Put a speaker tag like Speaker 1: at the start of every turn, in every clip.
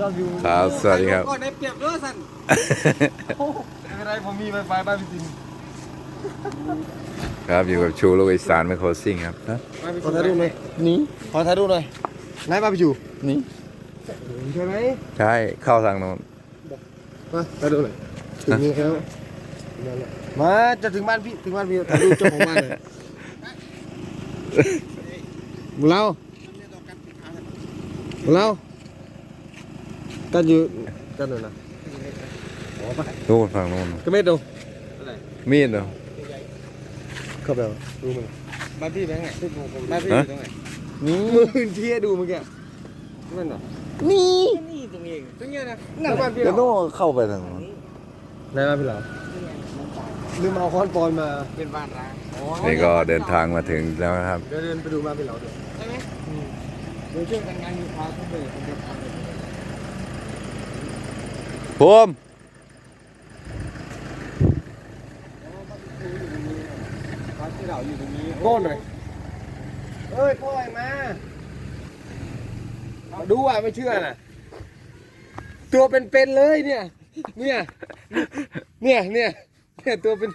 Speaker 1: ยอดวิว
Speaker 2: ครับ สวัสดีครับ
Speaker 1: ก็ได้เปรียบเด้อสันไม่เป็นไรผมมีไวไฟบ้านพี่จิน
Speaker 2: ครับอยู่กับชูโลกอีสานไมโครซิ่งครับนะ
Speaker 1: ขอถ่ายรูปหน่อยนี่ขอถ่ายรูปหน่อยไหนบ้านพี่จู
Speaker 2: นี่
Speaker 1: ใช่ไหม
Speaker 2: ใช่เข้าทางโน้น
Speaker 1: มาถ่ายรูปหน่อยถึงนี้แล้วมาจะถึงบ้านพี่ถึงบ้านพี่ถ่ายรูปเจ้าของบ้านเลยบุเราบุเรา กันอยู่กันหน่อยนะ
Speaker 2: นู่นฝั่งโน้น
Speaker 1: ก็ไม่ดู
Speaker 2: มีดเหรอ
Speaker 1: เข้าไปเอาดูมัน
Speaker 3: บ้านพี่เป็นไงบ้านพี่อยู่ตรงไหน
Speaker 1: นี่มือเที่ยดูเมื่อกี้
Speaker 3: นั่นเหรอ
Speaker 1: นี่
Speaker 3: นี่ตรงเองตรงเนี้ยนะ
Speaker 1: แล้วบ้านพี่
Speaker 2: ก็
Speaker 1: เรา
Speaker 2: โน่นเข้าไปทางโน้น
Speaker 1: ไหนบ้านพี่เราลืมเอาค้อนปอนมา
Speaker 3: เป็นบ้านร้างอ๋อ
Speaker 2: นี่ก็เดินทางมาถึงแล้วนะครับ
Speaker 1: เดี๋ยวเดินไปดูบ้านพี่เราด้วย
Speaker 3: ใช่ไหมเดี๋ยวช่วยกันงานอยู่พาทุกเลยผมจะพาไป
Speaker 2: ภูมิ
Speaker 3: บ้านที่เราอยู่ตรงนี้
Speaker 1: โก้นหน่อยเอ้ยพ่อไอ้มาเอาดูอะไม่เชื่อน่ะ ตัวเป็นๆเลยเนี่ย เนี่ย เนี่ย เนี่ย เนี่ยตัวเป็น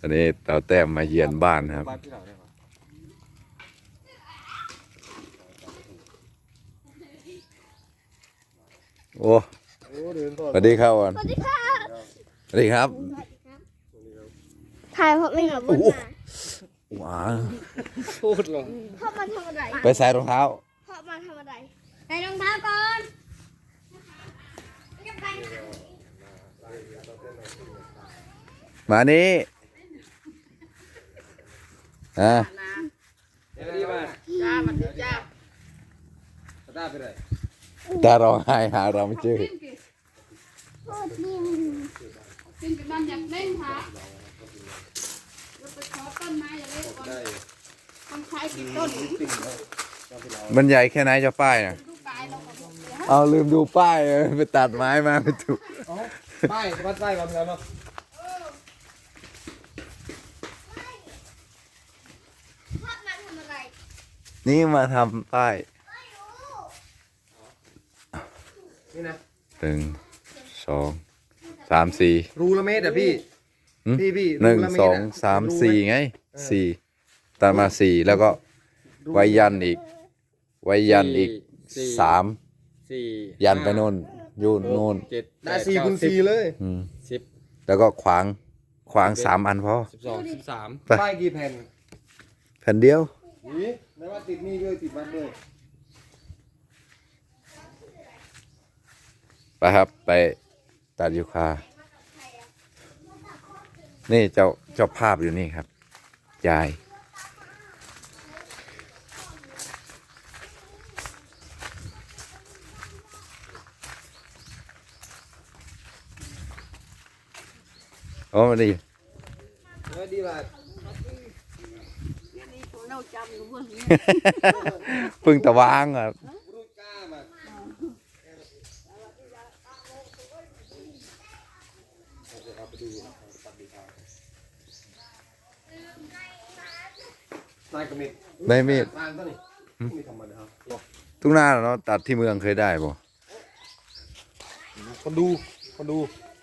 Speaker 2: อันนี้เต่าแต้มมาเยือนบ้านนะครับ
Speaker 3: บ้านที่เราได้ปะ
Speaker 2: โอ้
Speaker 1: โอ้เดินต่อ
Speaker 2: สวัสดีครับวัน
Speaker 4: สวัสดีค่ะ
Speaker 2: สวัสดีครับ
Speaker 4: ถ่ายเพราะไม่เห็นบนมา
Speaker 2: ว้า
Speaker 1: พูดหรอ
Speaker 4: เพราะมันทำอะไร
Speaker 2: ไปใส่รองเท้า
Speaker 4: เพราะมันทำอะไรใส่รองเท้าก่อน
Speaker 2: มานี่อะ
Speaker 3: เดี๋ยวดีบ้านจ้ามันจ้าตาไปไหน
Speaker 2: ตาร้องไห้หาเราไม่เจอ
Speaker 4: พูดนิ่ม
Speaker 5: เป็นกำลังอยากเล่นค่ะเราไปขอต้นไม้อย่าเล่นก่อนต้องใช้กี่ต้น
Speaker 2: มันใหญ่แค่ไหนเจะป้ายนะ
Speaker 5: ลูกกายเราก็บอกเสีย
Speaker 2: เอาลืมดูป้ายเออไปตัดไม้มาไม่ถูก
Speaker 1: ป้ายวัดป้ายบ้านพี่เราเนาะ
Speaker 4: เพราะมันทำอะไร
Speaker 2: นี่มาทำป้าย
Speaker 1: นี่นะ
Speaker 2: หนึ่งสองสามสี่
Speaker 1: รูละเมตรอะพี่
Speaker 2: หืม
Speaker 1: พี่พี่
Speaker 2: หนึ่ง
Speaker 1: รูละเมตร
Speaker 2: สอง
Speaker 1: อะ
Speaker 2: สาม
Speaker 1: รูไห
Speaker 2: สี่ไงสี่ตัดมาสี่แล้วก็ไว้ยันอีก ไว้ยันอีกสาม
Speaker 3: สี่
Speaker 2: ยันไปโน่นอยูนโน่น
Speaker 3: เจ็ด
Speaker 1: ได้สี่คูณสี่เลย
Speaker 2: อืม
Speaker 3: สิบ
Speaker 2: แล้วก็ขวางขวางสามอันพอ
Speaker 3: สิบสองสิบสาม
Speaker 2: ไป
Speaker 1: ป้ายกี่แผ่น
Speaker 2: แผ่นเดียว
Speaker 1: นี่ไม่ว่าติดนี่ด้วยติดวัดด้วย
Speaker 2: ไปครับไปตัดยูคา นี่เจ้าเจ้าภาพอยู่นี่ครับยายโอ้มาดี
Speaker 1: ไม่ดีบ้าน
Speaker 5: นี่ตัวเราจำอยู่เบื้องนี้
Speaker 2: เพึ่งตะวางครับ
Speaker 1: รูดกล้ามา ลายกระมิด
Speaker 2: ได้มีด
Speaker 1: ลายตัวนี้มีธรรมดาครับ
Speaker 2: ทุกหน้าเนาะตัดที่เมืองเคยได้ป่ะ
Speaker 1: คนดูคนดู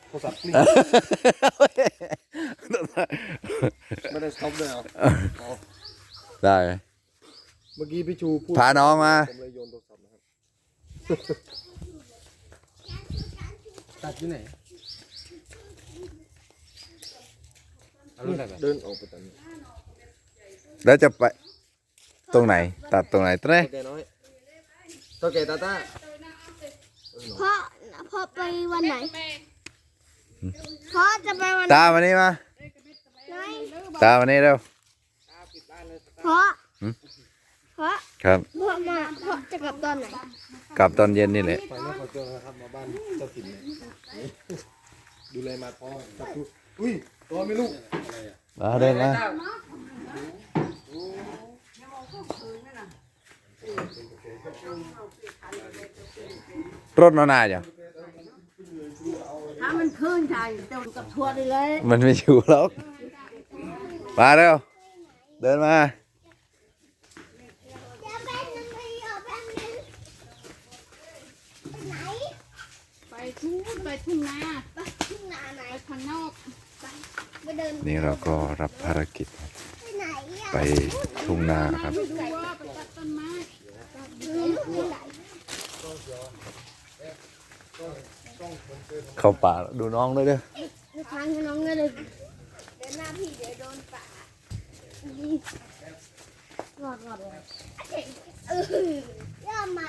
Speaker 1: โทรศัพท์นี่ไม่ได้สต็อปด้วยเหรอ
Speaker 2: ได้ไหม
Speaker 1: เมื่อกี้พี่ชูพูด
Speaker 2: พาน้องมา
Speaker 1: ผมเลยโยนโทรศัพท์นะครับตัดที่ไหน
Speaker 3: เอารุ่นไหนไป
Speaker 1: เดินออกไปตัดนี่
Speaker 2: แล้วจะไปตรงไหน ตัดตรงไหนตรงไหน
Speaker 1: โอเคน้อยโอเคตาตา
Speaker 4: เพราะเพราะไปวันไหนเพราะจะไปวันไหน
Speaker 2: ตามานี่มาตามานี่เร็ว
Speaker 4: เพราะ
Speaker 2: หืม
Speaker 4: เพราะ
Speaker 2: ครับ
Speaker 4: เพราะมาเพราะจะกลับตอนไหน
Speaker 2: กลับตอนเย็นนี่แหละ
Speaker 1: ไปนครเจอนะครับมาบ้านเจ้าถิ่นเลยดูแลมาพ่อจับทุกอุ้ยตัวไม่ลูก
Speaker 2: มาเดินมา รถนอนนาจ้ะ
Speaker 5: ถ้มันพื้นใจเดินกับทัวร์ไดเลย
Speaker 2: มันไม่อยู่หรอกมาเร็ว เดินมา
Speaker 4: ไป
Speaker 5: ทุ่งไปทุ่งนา
Speaker 4: ไปทุ่งนาไหน
Speaker 5: ไปข้างนอก
Speaker 4: นี่
Speaker 2: เราก็รับภารกิจ
Speaker 4: ไปไหนอะ
Speaker 2: ไปทุ่งนาครับ
Speaker 5: ไปดูว่าไปตัดต้นไม้
Speaker 4: ไปไหน
Speaker 2: เข้าป่าดูน้องด้วยเด้อ
Speaker 4: ไปทางให้น้องเลยเดินหน้าพี่เดี๋ยวโดนป่านี่กอดกอดเลยเออย่าไหม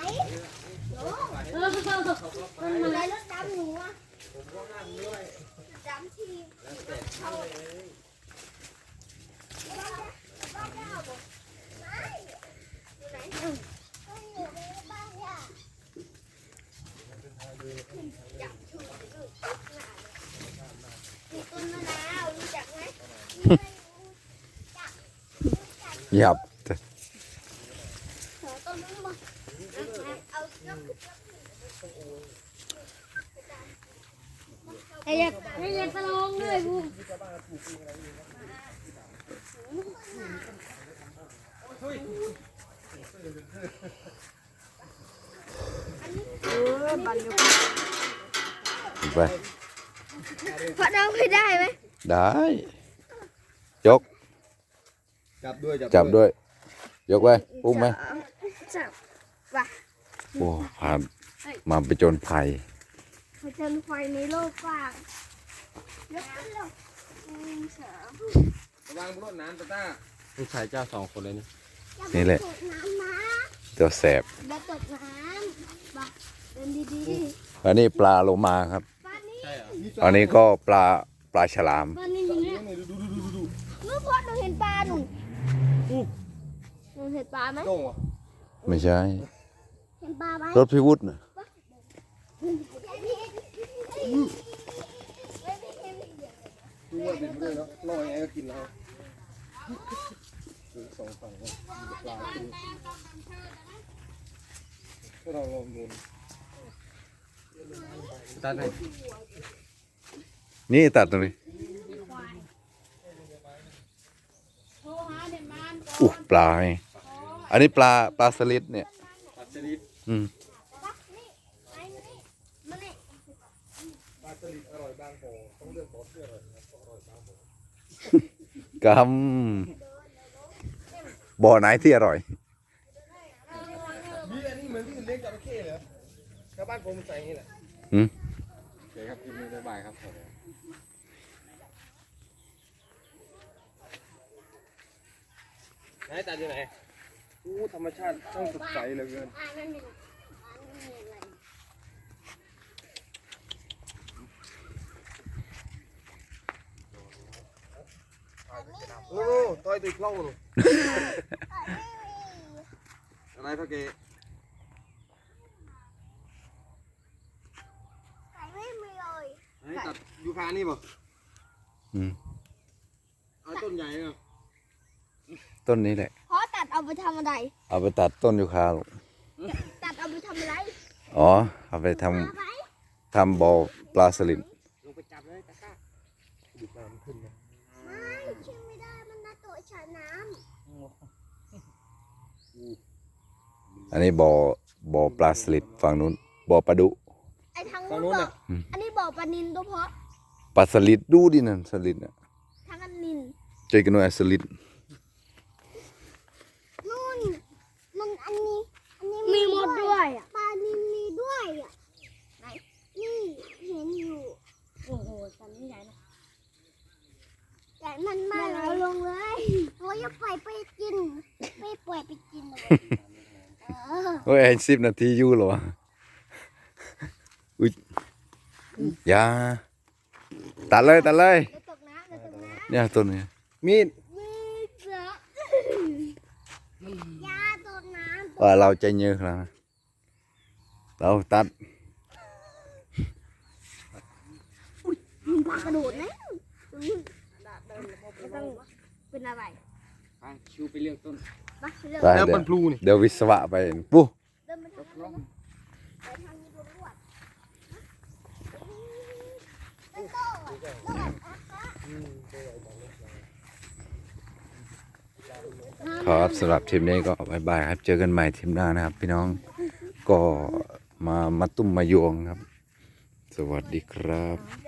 Speaker 4: โอ้
Speaker 5: เออ
Speaker 4: มันมาอะไรรถดำหนูอะดำทีเข้า หยับ
Speaker 2: หยับ
Speaker 4: ขอต้นนั้นมาเอายกไอ้ยักษ์ไอ้ยักษ์ตะลงเลยบู
Speaker 2: ไป
Speaker 4: พอน้องไม่ได้ไหม
Speaker 2: ได้ยก
Speaker 1: จับด้วย
Speaker 2: จับด้วย ยกไว้ปุ้มไหม
Speaker 4: จับ
Speaker 2: โอ้ผ่านมาไปจนภัย
Speaker 4: ผจญไฟในโลกกว้างยกขึ้นเลยหนึ่งสอง
Speaker 1: ระวังรถน้ำตาต้าลูกชายเจ้าสองคนเลยนี่
Speaker 2: นี่แหละ
Speaker 4: ตกน้ำนะ
Speaker 2: ตัวแสบ
Speaker 4: อย่าตกน้ำบ้าเดินดี
Speaker 2: อันนี้ปลาโลมาครับ
Speaker 4: ๆบ้านนี้
Speaker 1: ใช่เหรอ
Speaker 2: อันนี้ก็ปลาปลาฉลาม
Speaker 4: บ้านนี้อยู่เนี่ย
Speaker 1: ดูดูดูดูดู
Speaker 4: เมื่อพอหนูเห็นปลาหนูหนูเห็นปลาไหม
Speaker 1: โต้งวะ
Speaker 2: ไม่ใช่
Speaker 4: เห็นปลาไหม
Speaker 2: รถพิวุฒน่ะ
Speaker 1: ดูว่าเป็นเรื่องแล้วลอยไงก็กินแล้ว ดูสองฝั่งเลยมีปลาขึ้นก็เราลองดูตัดให้
Speaker 2: นี่ตัดตรงนี้
Speaker 5: โทรหาเด็กมานก่อน
Speaker 2: อู้ปลาไงอันนี้ปลาปลาสลิดเนี่ย
Speaker 1: ปลาสลิด
Speaker 2: อืม
Speaker 4: ไอ้นี่มานี่
Speaker 1: ปลาสลิดอร่อยบางโพต้องเลือกบอสเพื่ออร่อยนะครับอร่อยบางโพ
Speaker 2: กำบ่อไหนที่อร่อย
Speaker 1: นี่อันนี้เหมือนที่เลี้ยงจระเข้เหรอชาวบ้านผมใส่อย่างนี้แหละ
Speaker 2: หืม
Speaker 1: โอเคครับกินมื้อบ่ายครับไหนตัดอยู่ไหนอู้ธรรมชาติช่างสดใสเหลือเกิน
Speaker 4: อ่านั่นมีอ่านั่นมีอะไร
Speaker 1: โอ้ ต่อยติดเล่าหนูอะไรพ่อเก
Speaker 4: ไก่ไม่มีเลย
Speaker 1: ไหนตัดยูคานี่ป่ะ
Speaker 2: อืม
Speaker 1: เอาต้นใหญ่เนาะ
Speaker 2: ต้นนี้แหละ
Speaker 4: เพราะตัดเอาไปทำอะไร
Speaker 2: เอาไปตัดต้นยูคาลูก
Speaker 4: ตัดเอาไปทำอะไร
Speaker 2: อ๋อ เอาไปทำ
Speaker 4: เอาไป
Speaker 2: ทำบ่อปลาสลิด
Speaker 1: ลงไปจับเลยตะก้าดูน้ำขึ้นนะ
Speaker 4: ไม่ช่วยไม่ได้มันน่าตัวฉาน้
Speaker 2: อันนี้บ่อบ่อปลาสลิดฝั่งนู้นบ่อปลาดุำ
Speaker 4: ไอ้ทาง
Speaker 1: ฝั่ง
Speaker 4: นู้
Speaker 1: นู้
Speaker 4: น
Speaker 1: น
Speaker 4: บอ
Speaker 1: น่ะ
Speaker 4: กอันนี้บอกปลานินตัวเพราะ
Speaker 2: ปลาสลิดดูดินั่นสลิดน่ะ
Speaker 4: ทางอันนิน
Speaker 2: เจอกันหน่อยสลิด
Speaker 4: นู่นมันอันนี้อันนี้มีหมดด้วยอะปลานินมีด้วยอะไหนนี่เห็นอยู่โอ้โหสันนี่ใหญ่นะใหญ่มันมากเลยลงเลยโอ้ยอย่าปล่อยไปกินไม่ปล่อยไปกินเลยเอ อ
Speaker 2: โอ้ยสิบนาทีอยู่เหรอวะอุ้ยอยาตัดเลยตัดเลย
Speaker 4: เดี๋ยวตกน้ำเดี๋ยวตกน้
Speaker 2: เนี่ยต้นนี้
Speaker 1: มีดำ
Speaker 4: มีเสือยาตกน้ำ
Speaker 2: ว่าเราใจเยอะขนาดนั้นเราตัด
Speaker 4: มันพากระโดดนะไม่ต้องเป็นอะไร
Speaker 3: ไปชิวไปเลือกต้น
Speaker 4: ไปเริ่ม
Speaker 2: ไป
Speaker 1: แล้ว
Speaker 2: เดี๋ย
Speaker 1: มั
Speaker 2: วน
Speaker 1: พลูนี่
Speaker 2: เดี๋ยววิศวะไปปุ๊
Speaker 4: เดินไปทางนั้นเลยไปทางนี้รวดเป็นโต้อะโต้อะ
Speaker 2: ครับสำหรับทีมนี้ก็บายบายครับ เจอกันใหม่ทีมหน้านะครับ พี่น้องก็มามาตุ้มมาโยงครับสสวัสดีครับ
Speaker 4: เดี๋ยว